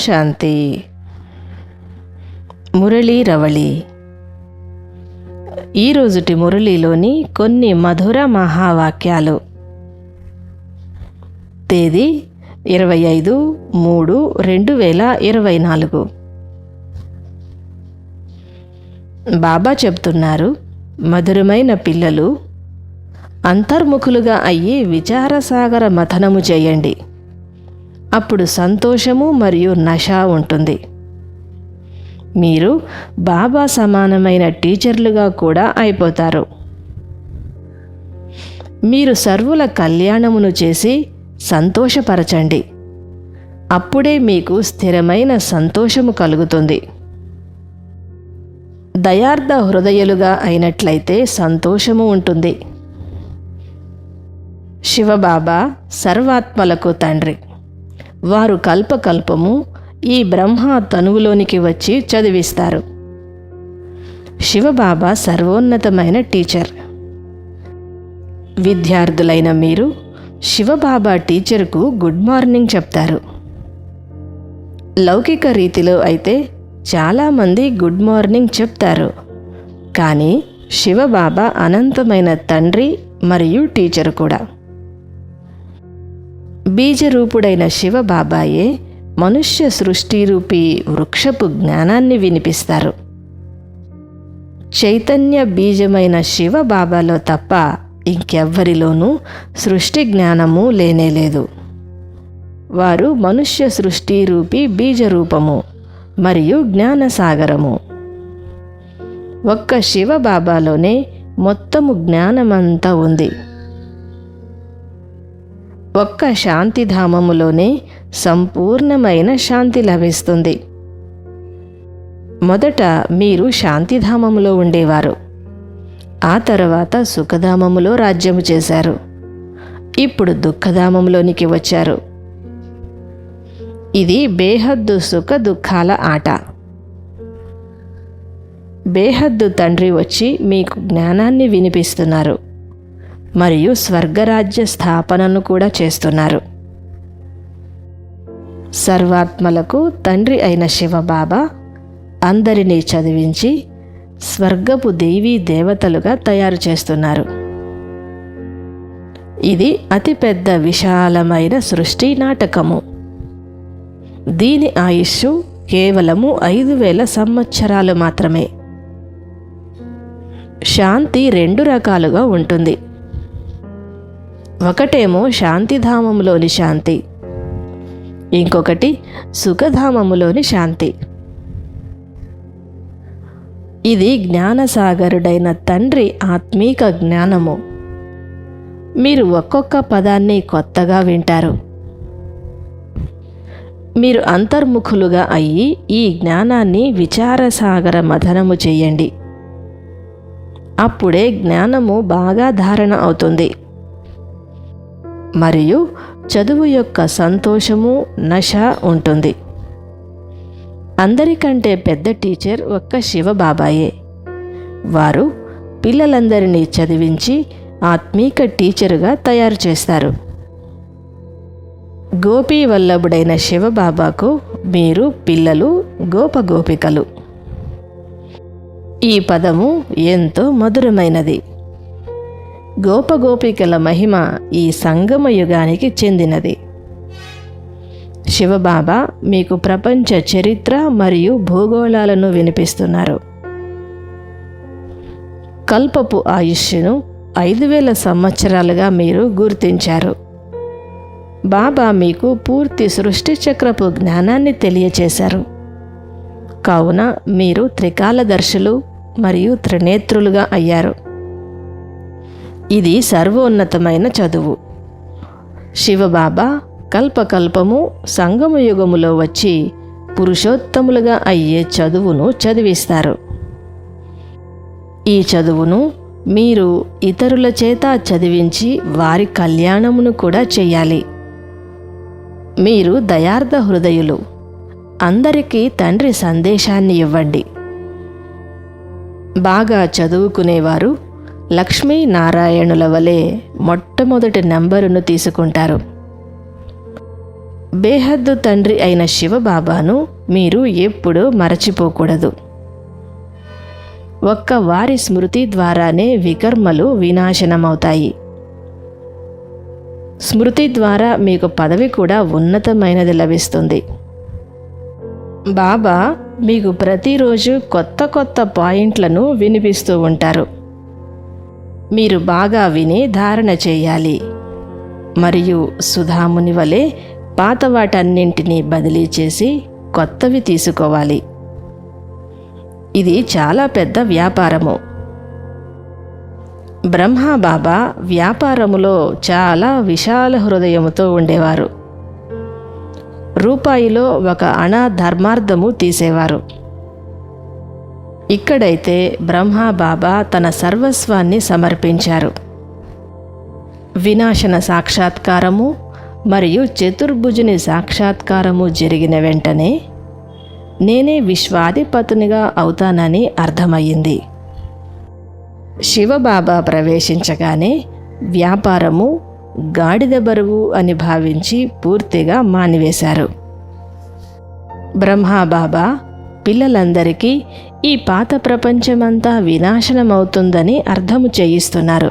శాంతి. మురళీ రవళి. ఈరోజుటి మురళీలోని కొన్ని మధుర మహావాక్యాలు. తేదీ ఇరవై ఐదు మూడు రెండు వేల ఇరవై నాలుగు. బాబా చెప్తున్నారు మధురమైన పిల్లలు అంతర్ముఖులుగా అయ్యి విచారసాగర మథనము చేయండి. అప్పుడు సంతోషము మరియు నష ఉంటుంది. మీరు బాబా సమానమైన టీచర్లుగా కూడా అయిపోతారు. మీరు సర్వుల కళ్యాణమును చేసి సంతోషపరచండి. అప్పుడే మీకు స్థిరమైన సంతోషము కలుగుతుంది. దయార్థ హృదయులుగా అయినట్లయితే సంతోషము ఉంటుంది. శివబాబా సర్వాత్మలకు తండ్రి. వారు కల్పకల్పము ఈ బ్రహ్మ తనువులోనికి వచ్చి చదివిస్తారు. శివబాబా సర్వోన్నతమైన టీచర్. విద్యార్థులైన మీరు శివబాబా టీచర్కు గుడ్ మార్నింగ్ చెప్తారు. లౌకిక రీతిలో అయితే చాలామంది గుడ్ మార్నింగ్ చెప్తారు. కానీ శివబాబా అనంతమైన తండ్రి మరియు టీచర్ కూడా. బీజరూపుడైన శివబాబాయే మనుష్య సృష్టిరూపి వృక్షపు జ్ఞానాన్ని వినిపిస్తారు. చైతన్య బీజమైన శివబాబాలో తప్ప ఇంకెవ్వరిలోనూ సృష్టి జ్ఞానము లేనేలేదు వారు మనుష్య సృష్టి రూపి బీజరూపము మరియు జ్ఞానసాగరము. ఒక్క శివబాబాలోనే మొత్తము జ్ఞానమంతా ఉంది. ఒక్క శాంతిధామములోనే సంపూర్ణమైన శాంతి లభిస్తుంది. మొదట మీరు శాంతిధామములో ఉండేవారు. ఆ తర్వాత సుఖధామములో రాజ్యము చేశారు. ఇప్పుడు దుఃఖధామంలోనికి వచ్చారు. ఇది బేహద్దు సుఖ దుఃఖాల ఆట. బేహద్దు తండ్రి వచ్చి మీకు జ్ఞానాన్ని వినిపిస్తున్నారు. మరియు స్వర్గరాజ్య స్థాపనను కూడా చేస్తున్నారు. సర్వాత్మలకు తండ్రి అయిన శివబాబా అందరినీ చదివించి స్వర్గపు దేవీ దేవతలుగా తయారు చేస్తున్నారు. ఇది అతిపెద్ద విశాలమైన సృష్టి నాటకము. దీని ఆయుష్ కేవలము ఐదు వేల సంవత్సరాలు మాత్రమే. శాంతి రెండు రకాలుగా ఉంటుంది. ఒకటేమో శాంతిధామములోని శాంతి ఇంకొకటి సుఖధామములోని శాంతి. ఇది జ్ఞానసాగరుడైన తండ్రి ఆత్మీక జ్ఞానము. మీరు ఒక్కొక్క పదాన్ని కొత్తగా వింటారు. మీరు అంతర్ముఖులుగా అయ్యి ఈ జ్ఞానాన్ని విచారసాగర మథనము చేయండి. అప్పుడే జ్ఞానము బాగా ధారణ అవుతుంది. మరియు చదువు యొక్క సంతోషము నశ ఉంటుంది. అందరికంటే పెద్ద టీచర్ ఒక్క శివబాబాయే. వారు పిల్లలందరినీ చదివించి ఆత్మీక టీచరుగా తయారు చేస్తారు. గోపీ వల్లభుడైన శివబాబాకు మీరు పిల్లలు గోపగోపికలు ఈ పదము ఎంతో మధురమైనది. గోపగోపికల మహిమ ఈ సంగమ యుగానికి చెందినది. శివబాబా మీకు ప్రపంచ చరిత్ర మరియు భూగోళాలను వినిపిస్తున్నారు. కల్పపు ఆయుష్ను ఐదు వేల సంవత్సరాలుగా మీరు గుర్తించారు. బాబా మీకు పూర్తి సృష్టి చక్రపు జ్ఞానాన్ని తెలియచేశారు. కావున మీరు త్రికాలదర్శులు మరియు త్రినేత్రులుగా అయ్యారు. ఇది సర్వోన్నతమైన చదువు. శివబాబా కల్పకల్పము సంగమ యుగములో వచ్చి పురుషోత్తములుగా అయ్యే చదువును చదివిస్తారు. ఈ చదువును మీరు ఇతరుల చేత చదివించి వారి కళ్యాణమును కూడా చేయాలి. మీరు దయార్థ హృదయులు. అందరికీ తండ్రి సందేశాన్ని ఇవ్వండి. బాగా చదువుకునేవారు లక్ష్మీనారాయణుల వలె మొట్టమొదటి నెంబరును తీసుకుంటారు. బేహద్దు తండ్రి అయిన శివబాబాను మీరు ఎప్పుడూ మరచిపోకూడదు. ఒక్క వారి స్మృతి ద్వారానే వికర్మలు వినాశనమవుతాయి. స్మృతి ద్వారా మీకు పదవి కూడా ఉన్నతమైనది లభిస్తుంది. బాబా మీకు ప్రతిరోజు కొత్త కొత్త పాయింట్లను వినిపిస్తూ ఉంటారు. మీరు బాగా విని ధారణ చేయాలి. మరియు సుధాముని వలె పాత వాటన్నింటినీ బదిలీ చేసి కొత్తవి తీసుకోవాలి. ఇది చాలా పెద్ద వ్యాపారము. బ్రహ్మబాబా వ్యాపారములో చాలా విశాల హృదయముతో ఉండేవారు. రూపాయిలో ఒక అణ ధర్మార్థము తీసేవారు. ఇక్కడైతే బ్రహ్మ బాబా తన సర్వస్వాన్ని సమర్పించారు. వినాశన సాక్షాత్కారము మరియు చతుర్భుజుని సాక్షాత్కారము జరిగిన వెంటనే నేనే విశ్వాధిపతునిగా అవుతానని అర్థమయ్యింది. శివబాబా ప్రవేశించగానే వ్యాపారము గాడిద బరువు అని భావించి పూర్తిగా మానివేశారు. బ్రహ్మాబాబా పిల్లలందరికీ ఈ పాత ప్రపంచమంతా వినాశనమవుతుందని అర్థము చేయిస్తున్నారు.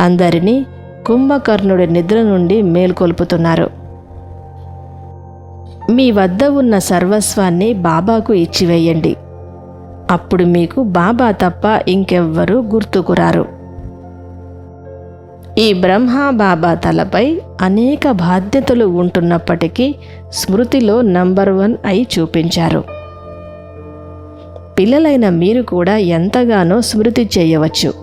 అందరినీ కుంభకర్ణుడి నిద్ర నుండి మేల్కొల్పుతున్నారు. మీ వద్ద ఉన్న సర్వస్వాన్ని బాబాకు ఇచ్చివేయండి. అప్పుడు మీకు బాబా తప్ప ఇంకెవ్వరూ గుర్తుకురారు. ఈ బ్రహ్మ బాబా తలపై అనేక బాధ్యతలు ఉంటున్నప్పటికీ స్మృతిలో నంబర్ వన్ అయి చూపించారు. పిల్లలైన మీరు కూడా ఎంతగానో స్మృతి చేయవచ్చు.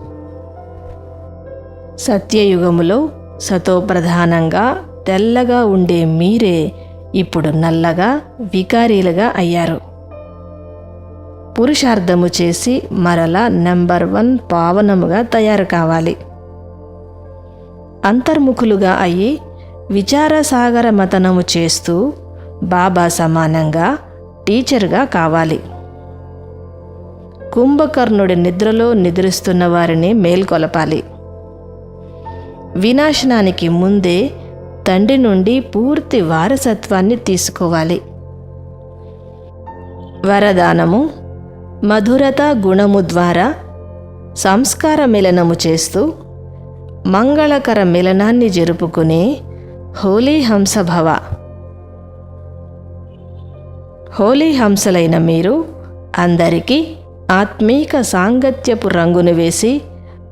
సత్యయుగములో సతోప్రధానంగా తెల్లగా ఉండే మీరే ఇప్పుడు నల్లగా వికారీలుగా అయ్యారు. పురుషార్థము చేసి మరలా నెంబర్ వన్ పావనముగా తయారు కావాలి. అంతర్ముఖులుగా అయ్యి విచారసాగర మతనము చేస్తూ బాబా సమానంగా టీచర్గా కావాలి. కుంభకర్ణుడి నిద్రలో నిద్రిస్తున్న వారిని మేల్కొలపాలి. వినాశనానికి ముందే తండ్రి నుండి పూర్తి వారసత్వాన్ని తీసుకోవాలి. వరదానము మధురత గుణము ద్వారా సంస్కార మిలనము చేస్తూ మంగళకర మిలనాన్ని జరుపుకునే హోలీ హంసభవ. హోలీ హంసలైన మీరు అందరికీ ఆత్మీక సాంగత్యపు రంగును వేసి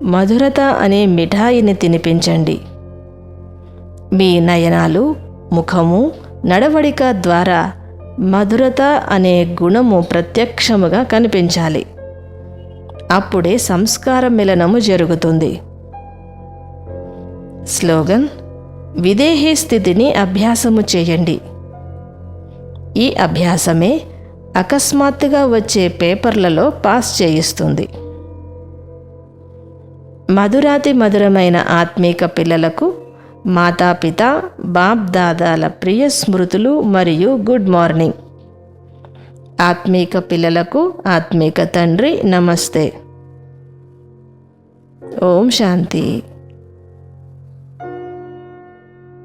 మధురత అనే మిఠాయిని తినిపించండి. మీ నయనాలు ముఖము నడవడిక ద్వారా మధురత అనే గుణము ప్రత్యక్షముగా కనిపించాలి. అప్పుడే సంస్కార మిలనము జరుగుతుంది. స్లోగన్ విదేహీ స్థితిని అభ్యాసము చేయండి. ఈ అభ్యాసమే అకస్మాత్తుగా వచ్చే పేపర్లలో పాస్ చేయిస్తుంది. మధురాతి మధురమైన ఆత్మీక పిల్లలకు మాతాపిత బాప్ దాదాల ప్రియ స్మృతులు మరియు గుడ్ మార్నింగ్. ఆత్మీక పిల్లలకు ఆత్మీక తండ్రి నమస్తే. ఓం శాంతి.